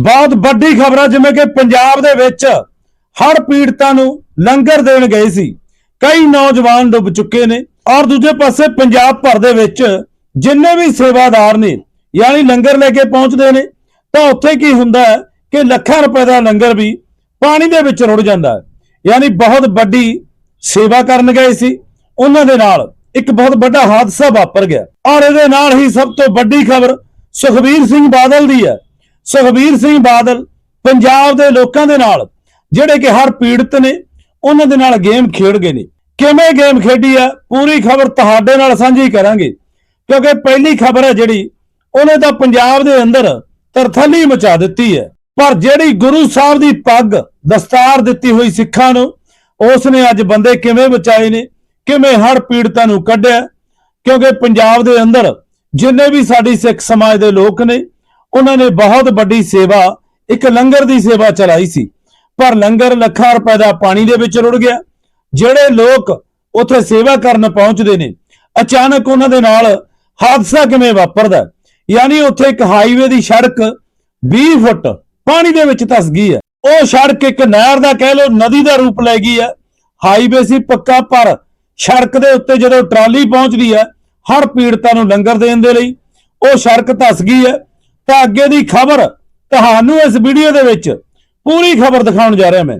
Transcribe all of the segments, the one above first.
ਬਹੁਤ ਵੱਡੀ ਖਬਰ ਹੈ ਜਿਵੇਂ ਕਿ ਪੰਜਾਬ ਦੇ ਵਿੱਚ ਹਰ ਪੀੜਤਾਂ ਨੂੰ ਲੰਗਰ ਦੇਣ ਗਏ ਸੀ। ਕਈ ਨੌਜਵਾਨ ਡੁੱਬ ਚੁੱਕੇ ਨੇ ਔਰ ਦੂਜੇ ਪਾਸੇ ਪੰਜਾਬ ਭਰ ਦੇ ਵਿੱਚ ਜਿੰਨੇ ਵੀ ਸੇਵਾਦਾਰ ਨੇ, ਯਾਨੀ ਲੰਗਰ ਲੈ ਕੇ ਪਹੁੰਚਦੇ ਨੇ, ਤਾਂ ਉੱਥੇ ਕੀ ਹੁੰਦਾ ਹੈ ਕਿ ਲੱਖਾਂ ਰੁਪਏ ਦਾ ਲੰਗਰ ਵੀ ਪਾਣੀ ਦੇ ਵਿੱਚ ਰੁੜ ਜਾਂਦਾ ਹੈ। ਯਾਨੀ ਬਹੁਤ ਵੱਡੀ ਸੇਵਾ ਕਰਨ ਗਏ ਸੀ। ਉਹਨਾਂ ਦੇ ਨਾਲ ਇੱਕ ਬਹੁਤ ਵੱਡਾ ਹਾਦਸਾ ਵਾਪਰ ਗਿਆ। ਔਰ ਇਹਦੇ ਨਾਲ ਹੀ ਸਭ ਤੋਂ ਵੱਡੀ ਖਬਰ ਸੁਖਬੀਰ ਸਿੰਘ ਬਾਦਲ ਦੀ ਹੈ। ਸੁਖਬੀਰ ਸਿੰਘ ਬਾਦਲ ਪੰਜਾਬ ਦੇ ਲੋਕਾਂ ਦੇ ਨਾਲ, ਜਿਹੜੇ ਕਿ ਹਰ ਪੀੜਤ ਨੇ, ਉਹਨਾਂ ਦੇ ਨਾਲ ਗੇਮ ਖੇਡ ਗਏ ਨੇ। ਕਿਵੇਂ ਗੇਮ ਖੇਡੀ ਆ, ਪੂਰੀ ਖਬਰ ਤੁਹਾਡੇ ਨਾਲ ਸਾਂਝੀ ਕਰਾਂਗੇ। ਕਿਉਂਕਿ ਪਹਿਲੀ ਖਬਰ ਹੈ ਜਿਹੜੀ, ਉਹਨੇ ਤਾਂ ਪੰਜਾਬ ਦੇ ਅੰਦਰ ਤਰਥੱਲੀ ਮਚਾ ਦਿੱਤੀ ਹੈ। ਪਰ ਜਿਹੜੀ ਗੁਰੂ ਸਾਹਿਬ ਦੀ ਪੱਗ ਦਸਤਾਰ ਦਿੱਤੀ ਹੋਈ ਸਿੱਖਾਂ ਨੂੰ ਉਸ ਨੇ ਅੱਜ ਬੰਦੇ ਕਿਵੇਂ ਬਚਾਏ ਨੇ, ਕਿਵੇਂ ਹਰ ਪੀੜਤਾਂ ਨੂੰ ਕੱਢਿਆ? ਕਿਉਂਕਿ ਪੰਜਾਬ ਦੇ ਅੰਦਰ ਜਿੰਨੇ ਵੀ ਸਾਡੀ ਸਿੱਖ ਸਮਾਜ ਦੇ ਲੋਕ ਨੇ ਉਹਨਾਂ ਨੇ ਬਹੁਤ ਵੱਡੀ ਸੇਵਾ, ਇੱਕ ਲੰਗਰ ਦੀ ਸੇਵਾ ਚਲਾਈ ਸੀ। ਪਰ ਲੰਗਰ ਲੱਖਾਂ ਰੁਪਏ ਦਾ ਪਾਣੀ ਦੇ ਵਿੱਚ ਰੁੜ ਗਿਆ। ਜਿਹੜੇ ਲੋਕ ਉੱਥੇ ਸੇਵਾ ਕਰਨ ਪਹੁੰਚਦੇ ਨੇ, ਅਚਾਨਕ ਉਹਨਾਂ ਦੇ ਨਾਲ ਹਾਦਸਾ ਕਿਵੇਂ ਵਾਪਰਦਾ ਯਾਨੀ ਉੱਥੇ ਇੱਕ ਹਾਈਵੇ ਦੀ ਸੜਕ 20 ਫੁੱਟ ਪਾਣੀ ਦੇ ਵਿੱਚ ਧਸ ਗਈ ਹੈ। ਉਹ ਸੜਕ ਇੱਕ ਨਹਿਰ ਦਾ ਕਹਿ ਲਓ, ਨਦੀ ਦਾ ਰੂਪ ਲੈ ਗਈ ਹੈ। ਹਾਈਵੇ ਸੀ ਪੱਕਾ, ਪਰ ਸੜਕ ਦੇ ਉੱਤੇ ਜਦੋਂ ਟਰਾਲੀ ਪਹੁੰਚਦੀ ਹੈ ਹਰ ਪੀੜਤਾਂ ਨੂੰ ਲੰਗਰ ਦੇਣ ਦੇ ਲਈ, ਉਹ ਸੜਕ ਧਸ ਗਈ ਹੈ। ਤਾਂ ਅੱਗੇ ਦੀ ਖਬਰ ਤੁਹਾਨੂੰ ਇਸ ਵੀਡੀਓ ਦੇ ਵਿੱਚ ਪੂਰੀ ਖਬਰ ਦਿਖਾਉਣ ਜਾ ਰਿਹਾ ਮੈਂ।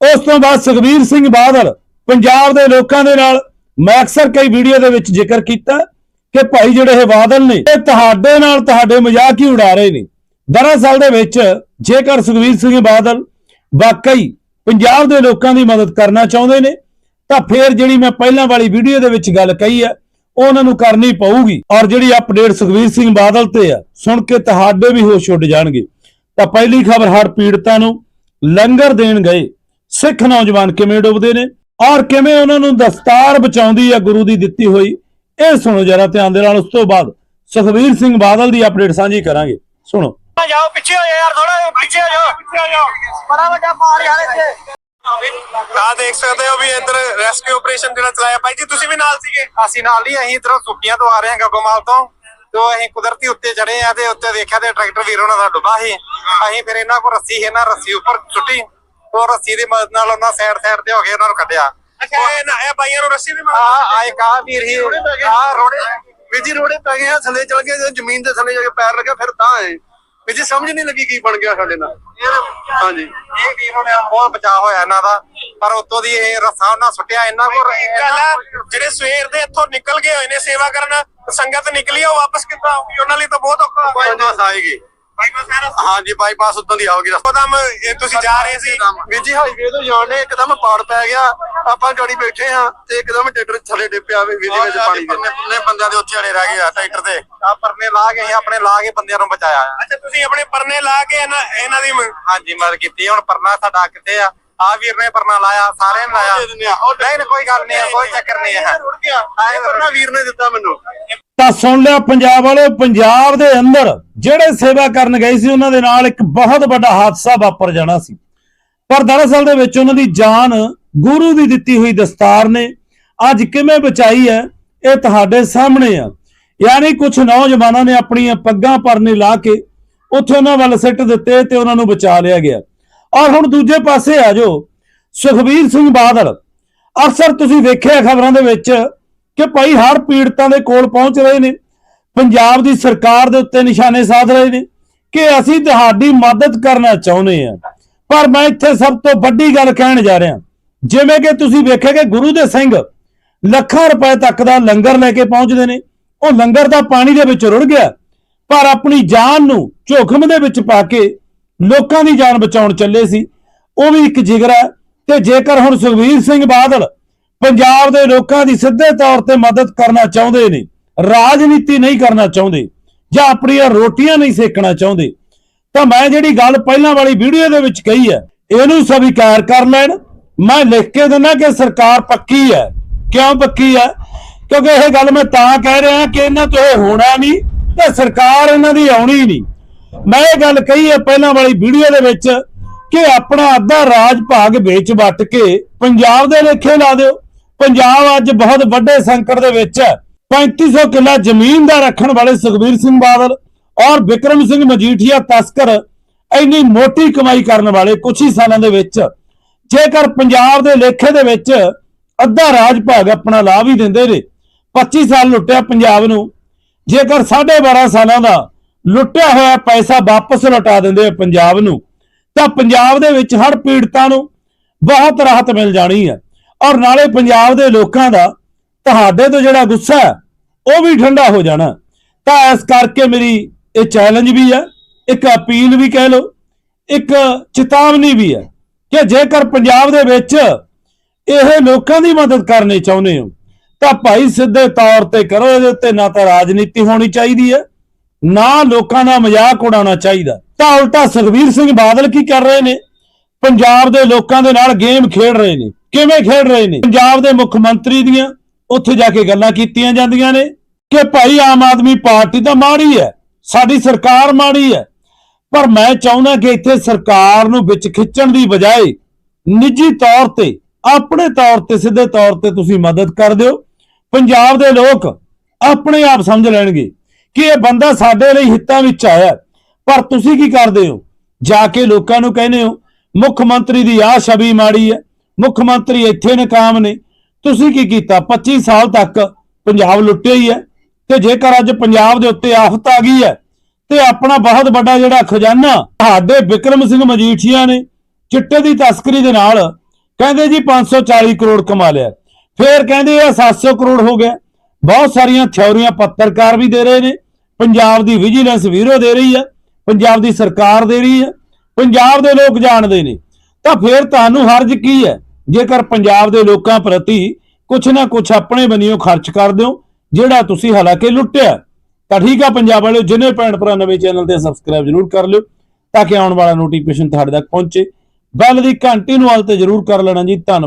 ਉਸ ਤੋਂ ਬਾਅਦ ਸੁਖਬੀਰ ਸਿੰਘ ਬਾਦਲ ਪੰਜਾਬ ਦੇ ਲੋਕਾਂ ਦੇ ਨਾਲ ਮੈਂ ਅਕਸਰ ਕਈ ਵੀਡੀਓ ਦੇ ਵਿੱਚ ਜ਼ਿਕਰ ਕੀਤਾ ਕਿ ਭਾਈ ਜਿਹੜੇ ਇਹ ਬਾਦਲ ਨੇ, ਇਹ ਤੁਹਾਡੇ ਨਾਲ ਤੁਹਾਡੇ ਮਜ਼ਾਕ ਹੀ ਉਡਾ ਰਹੇ ਨੇ। ਦਰਅਸਲ ਦੇ ਵਿੱਚ ਜੇਕਰ ਸੁਖਬੀਰ ਸਿੰਘ ਬਾਦਲ ਵਾਕਈ ਪੰਜਾਬ ਦੇ ਲੋਕਾਂ ਦੀ ਮਦਦ ਕਰਨਾ ਚਾਹੁੰਦੇ ਨੇ, ਤਾਂ ਫੇਰ ਜਿਹੜੀ ਮੈਂ ਪਹਿਲਾਂ ਵਾਲੀ ਵੀਡੀਓ ਦੇ ਵਿੱਚ ਗੱਲ ਕਹੀ ਹੈ ਉਹਨਾਂ ਨੂੰ ਕਰਨੀ ਪਊਗੀ। ਔਰ ਜਿਹੜੀ ਅਪਡੇਟ ਸੁਖਬੀਰ ਸਿੰਘ ਬਾਦਲ ਤੇ ਆ, ਸੁਣ ਕੇ ਤੁਹਾਡੇ ਵੀ ਹੋਸ਼ ਉੱਡ ਜਾਣਗੇ। ਤਾਂ ਪਹਿਲੀ ਖਬਰ ਹੜ ਪੀੜਤਾਂ ਨੂੰ ਲੰਗਰ ਦੇਣ ਗਏ। ਸਿੱਖ ਨੌਜਵਾਨ ਕਿਵੇਂ ਡੁੱਬਦੇ ਨੇ? ਔਰ ਕਿਵੇਂ ਉਹਨਾਂ ਨੂੰ ਦਸਤਾਰ ਬਚਾਉਂਦੀ ਆ ਗੁਰੂ ਦੀ ਦਿੱਤੀ ਹੋਈ? ਇਹ ਸੁਣੋ ਜਰਾ ਧਿਆਨ ਦੇ ਨਾਲ। ਉਸ ਤੋਂ ਬਾਅਦ ਸੁਖਬੀਰ ਸਿੰਘ ਬਾਦਲ ਦੀ ਅਪਡੇਟ ਸਾਂਝੀ ਕਰਾਂਗੇ। ਸੁਣੋ। ਜਾਓ, ਪਿੱਛੇ ਹੋ ਜਾ ਯਾਰ ਥੋੜਾ ਪਿੱਛੇ ਹੋ ਜਾਓ ਪਿੱਛੇ ਹੋ ਜਾਓ। ਬੜਾ ਵੱਡਾ ਪਾਰ ਯਾਰ ਇੱਥੇ। ਆ ਦੇਖ ਸਕਦੇ ਹੋ ਵੀ ਇੱਧਰ ਰੈਸਕਿਊ ਆਪਰੇਸ਼ਨ ਜਿਹੜਾ ਚਲਾਇਆ। ਭਾਈ ਜੀ ਤੁਸੀਂ ਵੀ ਨਾਲ ਸੀਗੇ? ਅਸੀਂ ਨਾਲ ਹੀ ਅਸੀਂ ਇਧਰੋਂ ਸੁੱਕੀਆਂ ਤੋਂ ਆ ਰਹੇ ਹਾਂ ਗੱਗੋਮਾਲ ਤੋਂ। ਤੇ ਅਸੀਂ ਕੁਦਰਤੀ ਉੱਤੇ ਚੜੇ ਆ ਤੇ ਉੱਤੇ ਦੇਖਿਆ ਤੇ ਟਰੈਕਟਰ ਵੀਰ ਉਹਨਾਂ ਦਾ ਡੁੱਬਾ ਸੀ। ਅਸੀਂ ਫਿਰ ਇਹਨਾਂ ਕੋਲ ਰੱਸੀ ਇਹਨਾਂ ਰੱਸੀ ਉੱਪਰ ਸੁੱਟੀ। ਉਹ ਰੱਸੀ ਦੀ ਮਦਦ ਨਾਲ ਉਹਨਾਂ ਸਾਈਡ ਸਾਈਡ ਤੇ ਹੋ ਕੇ ਉਹਨਾਂ ਨੂੰ ਕੱਢਿਆ। ਅੱਛਾ ਇਹ ਨਾ- ਇਹ ਭਾਈਆਂ ਨੂੰ ਰੱਸੀ ਵੀ ਮਾਰ ਆ ਆਏ ਕਾ ਵੀਰ ਹੀ ਆ ਰੋੜੇ। ਵੀਰ ਜੀ ਰੋੜੇ ਪੈ ਗਏ ਆ ਥੱਲੇ ਚਲ ਗਏ ਜ਼ਮੀਨ ਦੇ ਥੱਲੇ ਜਾ ਕੇ ਪੈਰ ਲੱਗਾ ਫਿਰ ਤਾਂ ਆਏ। ਜੀ ਸਮਝ ਨਹੀਂ ਲੱਗੀ ਕੀ ਬਣ ਗਿਆ ਸਾਡੇ ਨਾਲ। ਹਾਂਜੀ। ਇਹ ਵੀਰ ਹੋਣੇ ਬਹੁਤ ਬਚਾਅ ਹੋਇਆ ਇਹਨਾਂ ਦਾ ਪਰ ਉਤੋਂ ਦੀ ਇਹ ਰੱਸਾ ਉਹਨਾਂ ਸੁੱਟਿਆ ਇਹਨਾਂ ਕੋਲ ਇੱਕ ਗੱਲ ਹੈ ਜਿਹੜੇ ਸਵੇਰ ਦੇ ਇੱਥੋਂ ਨਿਕਲ ਗਏ ਹੋਏ ਨੇ ਸੇਵਾ ਕਰਨ ਸੰਗਤ ਨਿਕਲੀ ਆ ਉਹ ਵਾਪਸ ਕਿੱਦਾਂ ਆਊਗੀ? ਉਹਨਾਂ ਲਈ ਤਾਂ ਬਹੁਤ ਔਖਾ ਬਾਈਪਾਸ ਆਏਗੀ। ਹਾਂਜੀ ਬਾਈਪਾਸ ਉਦੋਂ ਦੀ ਆਉਗੀ ਉਦਮ ਇਹ ਤੁਸੀਂ ਜਾ ਰਹੇ ਸੀ। ਵੀਰ ਜੀ ਹਾਈਵੇ ਤੋਂ ਜਾਣੇ ਇੱਕਦਮ ਪਾੜ ਪੈ ਗਿਆ। ਆਪਾਂ ਗਾੜੀ ਬੈਠੇ ਆ ਤੇ ਇੱਕਦਮ ਟਰੈਕਟਰ ਥੱਲੇ ਡਿੱਪਿਆ ਵੀਰ ਜੀ ਵਿੱਚ ਪਾਣੀ ਦੇ। ਪਰਨੇ ਬੰਦਿਆਂ ਦੇ ਉੱਤੇ ਅੜੇ ਰਹਿ ਗਏ ਆ ਟਰੈਕਟਰ ਤੇ। ਆ ਪਰਨੇ ਲਾ ਕੇ ਅਸੀਂ ਆਪਣੇ ਲਾ ਕੇ ਬੰਦਿਆਂ ਨੂੰ ਬਚਾਇਆ। ਅੱਛਾ ਤੁਸੀਂ ਆਪਣੇ ਪਰਨੇ ਲਾ ਕੇ ਇਹਨਾਂ ਦੀ ਹਾਂਜੀ ਮਦਦ ਕੀਤੀ। ਹੁਣ ਪਰਨਾ ਸਾਡਾ ਕਿੱਥੇ ਆ? ਆ ਵੀਰ ਨੇ ਪਰਨਾ ਲਾਇਆ ਸਾਰਿਆਂ ਨੇ ਲਾਇਆ। ਨਹੀਂ ਕੋਈ ਗੱਲ ਨਹੀਂ ਹੈ ਕੋਈ ਚੱਕਰ ਨਹੀਂ ਹੈ ਰੁੜ ਗਿਆ। ਆਏ ਪਰਨਾ ਵੀਰ ਨੇ ਦਿੱਤਾ ਮੈਨੂੰ। ਤਾਂ ਸੁਣ ਲਿਆ ਪੰਜਾਬ ਵਾਲਿਓ ਪੰਜਾਬ ਦੇ ਅੰਦਰ ਜਿਹੜੇ ਸੇਵਾ ਕਰਨ ਗਏ ਸੀ, ਉਹਨਾਂ ਦੇ ਨਾਲ ਇੱਕ ਬਹੁਤ ਵੱਡਾ ਹਾਦਸਾ ਵਾਪਰ ਜਾਣਾ ਸੀ। ਪਰ ਦਰਅਸਲ ਦੇ ਵਿੱਚ ਉਹਨਾਂ ਦੀ ਜਾਨ ਗੁਰੂ ਦੀ ਦਿੱਤੀ ਹੋਈ ਦਸਤਾਰ ਨੇ ਅੱਜ ਕਿਵੇਂ ਬਚਾਈ ਹੈ, ਇਹ ਤੁਹਾਡੇ ਸਾਹਮਣੇ ਆ। ਯਾਨੀ ਕੁਝ ਨੌਜਵਾਨਾਂ ਨੇ ਆਪਣੀਆਂ ਪੱਗਾਂ ਪਰਨੇ ਲਾ ਕੇ ਉੱਥੇ ਉਹਨਾਂ ਵੱਲ ਸਿੱਟ ਦਿੱਤੇ ਤੇ ਉਹਨਾਂ ਨੂੰ ਬਚਾ ਲਿਆ ਗਿਆ। ਔਰ ਹੁਣ ਦੂਜੇ ਪਾਸੇ ਆ ਜਾਓ, ਸੁਖਬੀਰ ਸਿੰਘ ਬਾਦਲ। ਅਕਸਰ ਤੁਸੀਂ ਵੇਖਿਆ ਖਬਰਾਂ ਦੇ ਵਿੱਚ ਕਿ ਭਾਈ ਹਰ ਪੀੜਤਾਂ ਦੇ ਕੋਲ ਪਹੁੰਚ ਰਹੇ ਨੇ, ਪੰਜਾਬ ਦੀ ਸਰਕਾਰ ਦੇ ਉੱਤੇ ਨਿਸ਼ਾਨੇ ਸਾਧ ਰਹੇ ਨੇ ਕਿ ਅਸੀਂ ਤੁਹਾਡੀ ਮਦਦ ਕਰਨਾ ਚਾਹੁੰਦੇ ਹਾਂ। ਪਰ ਮੈਂ ਇੱਥੇ ਸਭ ਤੋਂ ਵੱਡੀ ਗੱਲ ਕਹਿਣ ਜਾ ਰਿਹਾ, ਜਿਵੇਂ ਕਿ ਤੁਸੀਂ ਵੇਖਿਆ ਕਿ ਗੁਰੂ ਦੇ ਸਿੰਘ ਲੱਖਾਂ ਰੁਪਏ ਤੱਕ ਦਾ ਲੰਗਰ ਲੈ ਕੇ ਪਹੁੰਚਦੇ ਨੇ, ਉਹ ਲੰਗਰ ਦਾ ਪਾਣੀ ਦੇ ਵਿੱਚ ਰੁੜ ਗਿਆ, ਪਰ ਆਪਣੀ ਜਾਨ ਨੂੰ ਝੋਖਮ ਦੇ ਵਿੱਚ ਪਾ ਕੇ ਲੋਕਾਂ ਦੀ ਜਾਨ ਬਚਾਉਣ ਚੱਲੇ ਸੀ। ਉਹ ਵੀ ਇੱਕ ਜਿਗਰ ਹੈ, ਤੇ ਜੇਕਰ ਹੁਣ ਸੁਖਬੀਰ ਸਿੰਘ ਬਾਦਲ ਪੰਜਾਬ ਦੇ ਲੋਕਾਂ ਦੀ ਸਿੱਧੇ ਤੌਰ ਤੇ ਮਦਦ ਕਰਨਾ ਚਾਹੁੰਦੇ ਨੇ, ਰਾਜਨੀਤੀ ਨਹੀਂ ਕਰਨਾ ਚਾਹੁੰਦੇ ਜਾਂ ਆਪਣੀਆਂ ਰੋਟੀਆਂ ਨਹੀਂ ਸੇਕਣਾ ਚਾਹੁੰਦੇ। ਤਾਂ ਮੈਂ ਜਿਹੜੀ ਗੱਲ ਪਹਿਲਾਂ ਵਾਲੀ ਵੀਡੀਓ ਦੇ ਵਿੱਚ ਕਹੀ ਹੈ, ਇਹਨੂੰ ਸਵੀਕਾਰ ਕਰ ਲੈਣ। ਮੈਂ ਲਿਖ ਕੇ ਦਿੰਦਾ ਕਿ ਸਰਕਾਰ ਪੱਕੀ ਹੈ। ਕਿਉਂ ਪੱਕੀ ਹੈ? ਕਿਉਂਕਿ ਇਹ ਗੱਲ ਮੈਂ ਤਾਂ ਕਹਿ ਰਿਹਾ ਕਿ ਇਹਨਾਂ ਤੋਂ ਇਹ ਹੋਣਾ ਨਹੀਂ ਤੇ ਸਰਕਾਰ ਇਹਨਾਂ ਦੀ ਆਉਣੀ ਨਹੀਂ। ਮੈਂ ਇਹ ਗੱਲ ਕਹੀ ਹੈ ਪਹਿਲਾਂ ਵਾਲੀ ਵੀਡੀਓ ਦੇ ਵਿੱਚ ਕਿ ਆਪਣਾ ਅੱਧਾ ਰਾਜ ਭਾਗ ਵੇਚ ਵੱਟ ਕੇ ਪੰਜਾਬ ਦੇ ਲੇਖੇ ਲਾ ਦਿਓ। ਪੰਜਾਬ ਅੱਜ ਬਹੁਤ ਵੱਡੇ ਸੰਕਟ ਦੇ ਵਿੱਚ ਹੈ। 3500 ਕਿੱਲਾ ਜ਼ਮੀਨ ਦਾ ਰੱਖਣ ਵਾਲੇ ਸੁਖਬੀਰ ਸਿੰਘ ਬਾਦਲ ਔਰ ਵਿਕਰਮ ਸਿੰਘ ਮਜੀਠੀਆ ਤਸਕਰ ਇੰਨੀ ਮੋਟੀ ਕਮਾਈ ਕਰਨ ਵਾਲੇ ਕੁਝ ਹੀ ਸਾਲਾਂ ਦੇ ਵਿੱਚ। ਜੇਕਰ ਪੰਜਾਬ ਦੇ ਲੇਖੇ ਦੇ ਵਿੱਚ ਅੱਧਾ ਰਾਜ ਭਾਗ ਆਪਣਾ ਲਾਭ ਹੀ ਦਿੰਦੇ ਨੇ 25 ਸਾਲ ਲੁੱਟਿਆ ਪੰਜਾਬ ਨੂੰ। ਜੇਕਰ 12.5 ਸਾਲਾਂ ਦਾ ਲੁੱਟਿਆ ਹੋਇਆ ਪੈਸਾ ਵਾਪਸ ਲੁਟਾ ਦਿੰਦੇ ਪੰਜਾਬ ਨੂੰ, ਤਾਂ ਪੰਜਾਬ ਦੇ ਵਿੱਚ ਹੜ ਪੀੜਤਾਂ ਨੂੰ ਬਹੁਤ ਰਾਹਤ ਮਿਲ ਜਾਣੀ ਹੈ। ਔਰ ਨਾਲੇ ਪੰਜਾਬ ਦੇ ਲੋਕਾਂ ਦਾ, ਤੁਹਾਡੇ ਤੋਂ ਜਿਹੜਾ ਗੁੱਸਾ ਹੈ, ਉਹ ਵੀ ਠੰਡਾ ਹੋ ਜਾਣਾ। ਤਾਂ ਇਸ ਕਰਕੇ ਮੇਰੀ ਇਹ ਚੈਲੰਜ ਵੀ ਹੈ, ਇੱਕ ਅਪੀਲ ਵੀ ਕਹਿ ਲਓ, ਇੱਕ ਚੇਤਾਵਨੀ ਵੀ ਹੈ ਕਿ ਜੇਕਰ ਪੰਜਾਬ ਦੇ ਵਿੱਚ ਇਹ ਲੋਕਾਂ ਦੀ ਮਦਦ ਕਰਨੀ ਚਾਹੁੰਦੇ ਹੋ, ਤਾਂ ਭਾਈ ਸਿੱਧੇ ਤੌਰ ਤੇ ਕਰੋ, ਇਹਦੇ ਉੱਤੇ ਨਾ ਤਾਂ ਰਾਜਨੀਤੀ ਹੋਣੀ ਚਾਹੀਦੀ ਹੈ, ਨਾ ਲੋਕਾਂ ਦਾ ਮਜ਼ਾਕ ਉਡਾਉਣਾ ਚਾਹੀਦਾ। ਤਾਂ ਉਲਟਾ ਸੁਖਬੀਰ ਸਿੰਘ ਬਾਦਲ ਕੀ ਕਰ ਰਹੇ ਨੇ? ਪੰਜਾਬ ਦੇ ਲੋਕਾਂ ਦੇ ਨਾਲ ਗੇਮ ਖੇਡ ਰਹੇ ਨੇ। ਕਿਵੇਂ ਖੇਡ ਰਹੇ ਨੇ? ਪੰਜਾਬ ਦੇ ਮੁੱਖ ਮੰਤਰੀ ਦੀਆਂ ਉੱਥੇ ਜਾ ਕੇ ਗੱਲਾਂ ਕੀਤੀਆਂ ਜਾਂਦੀਆਂ ਨੇ ਕਿ ਭਾਈ ਆਮ ਆਦਮੀ ਪਾਰਟੀ ਤਾਂ ਮਾੜੀ ਹੈ, ਸਾਡੀ ਸਰਕਾਰ ਮਾੜੀ ਹੈ, ਪਰ ਮੈਂ ਚਾਹੁੰਦਾ ਕਿ ਇੱਥੇ ਸਰਕਾਰ ਨੂੰ ਵਿੱਚ ਖਿੱਚਣ ਦੀ ਬਜਾਏ ਨਿੱਜੀ ਤੌਰ ਤੇ, ਆਪਣੇ ਤੌਰ ਤੇ, ਸਿੱਧੇ ਤੌਰ ਤੇ ਤੁਸੀਂ ਮਦਦ ਕਰ ਦਿਓ। ਪੰਜਾਬ ਦੇ ਲੋਕ ਆਪਣੇ ਆਪ ਸਮਝ ਲੈਣਗੇ ਕਿ ਇਹ ਬੰਦਾ ਸਾਡੇ ਲਈ ਹਿੱਤਾਂ ਵਿੱਚ ਆਇਆ। ਪਰ ਤੁਸੀਂ ਕੀ ਕਰਦੇ ਹੋ? ਜਾ ਕੇ ਲੋਕਾਂ ਨੂੰ ਕਹਿੰਦੇ ਹੋ, ਮੁੱਖ ਮੰਤਰੀ ਦੀ ਆਹ ਛਵੀ ਮਾੜੀ ਹੈ ਮੁੱਖ ਮੰਤਰੀ ਇੱਥੇ ਨਕਾਮ ਨੇ। ਤੁਸੀਂ ਕੀ ਕੀਤਾ? 25 ਸਾਲ ਤੱਕ ਪੰਜਾਬ ਲੁੱਟਿਆ ਹੀ ਹੈ ਤੇ ਜੇਕਰ ਅੱਜ ਪੰਜਾਬ ਦੇ ਉੱਤੇ ਆਫਤ ਆ ਗਈ ਹੈ ਤੇ ਆਪਣਾ ਬਹੁਤ ਵੱਡਾ ਜਿਹੜਾ ਖਜ਼ਾਨਾ ਸਾਡੇ ਵਿਕਰਮ ਸਿੰਘ ਮਜੀਠੀਆ ਨੇ ਚਿੱਟੇ ਦੀ ਤਸਕਰੀ ਦੇ ਨਾਲ ਕਹਿੰਦੇ ਜੀ 540 ਕਰੋੜ ਕਮਾ ਲਿਆ। ਫੇਰ ਕਹਿੰਦੇ ਇਹ 700 ਕਰੋੜ ਹੋ ਗਿਆ। ਬਹੁਤ ਸਾਰੀਆਂ ਥਿਉਰੀਆਂ ਪੱਤਰਕਾਰ ਵੀ ਦੇ ਰਹੇ ਨੇ। ਪੰਜਾਬ ਦੀ ਵਿਜੀਲੈਂਸ ਵੀਰੋ ਦੇ ਰਹੀ ਹੈ। ਪੰਜਾਬ ਦੀ ਸਰਕਾਰ ਦੇ ਰਹੀ ਹੈ। ਪੰਜਾਬ ਦੇ ਲੋਕ ਜਾਣਦੇ ਨੇ। ਤਾਂ ਫੇਰ ਤੁਹਾਨੂੰ ਹਰਜ ਕੀ ਹੈ? ਜੇਕਰ ਪੰਜਾਬ ਦੇ ਲੋਕਾਂ ਪ੍ਰਤੀ ਕੁਛ ਨਾ ਕੁਛ ਆਪਣੇ ਬੰਨਿਓ ਖਰਚ ਕਰ ਦਿਓ, ਜਿਹੜਾ ਤੁਸੀਂ ਹਾਲਾਂਕਿ ਲੁੱਟਿਆ ਤਾਂ ਠੀਕ ਆ ਪੰਜਾਬ ਵਾਲਿਓ ਜਿਹਨੇ ਭੈਣ ਭਰਾ ਨਵੇਂ ਚੈਨਲ ਤੇ ਸਬਸਕ੍ਰਾਈਬ ਜਰੂਰ ਕਰ ਲਿਓ, ਤਾਂ ਕਿ ਆਉਣ ਵਾਲਾ ਨੋਟੀਫਿਕੇਸ਼ਨ ਤੁਹਾਡੇ ਤੱਕ ਪਹੁੰਚੇ। ਬੈਲ ਦੀ ਘੰਟੀ ਨੂੰ ਹਾਲ ਤੇ ਜਰੂਰ ਕਰ ਲੈਣਾ ਜੀ, ਧੰਨਵਾਦ।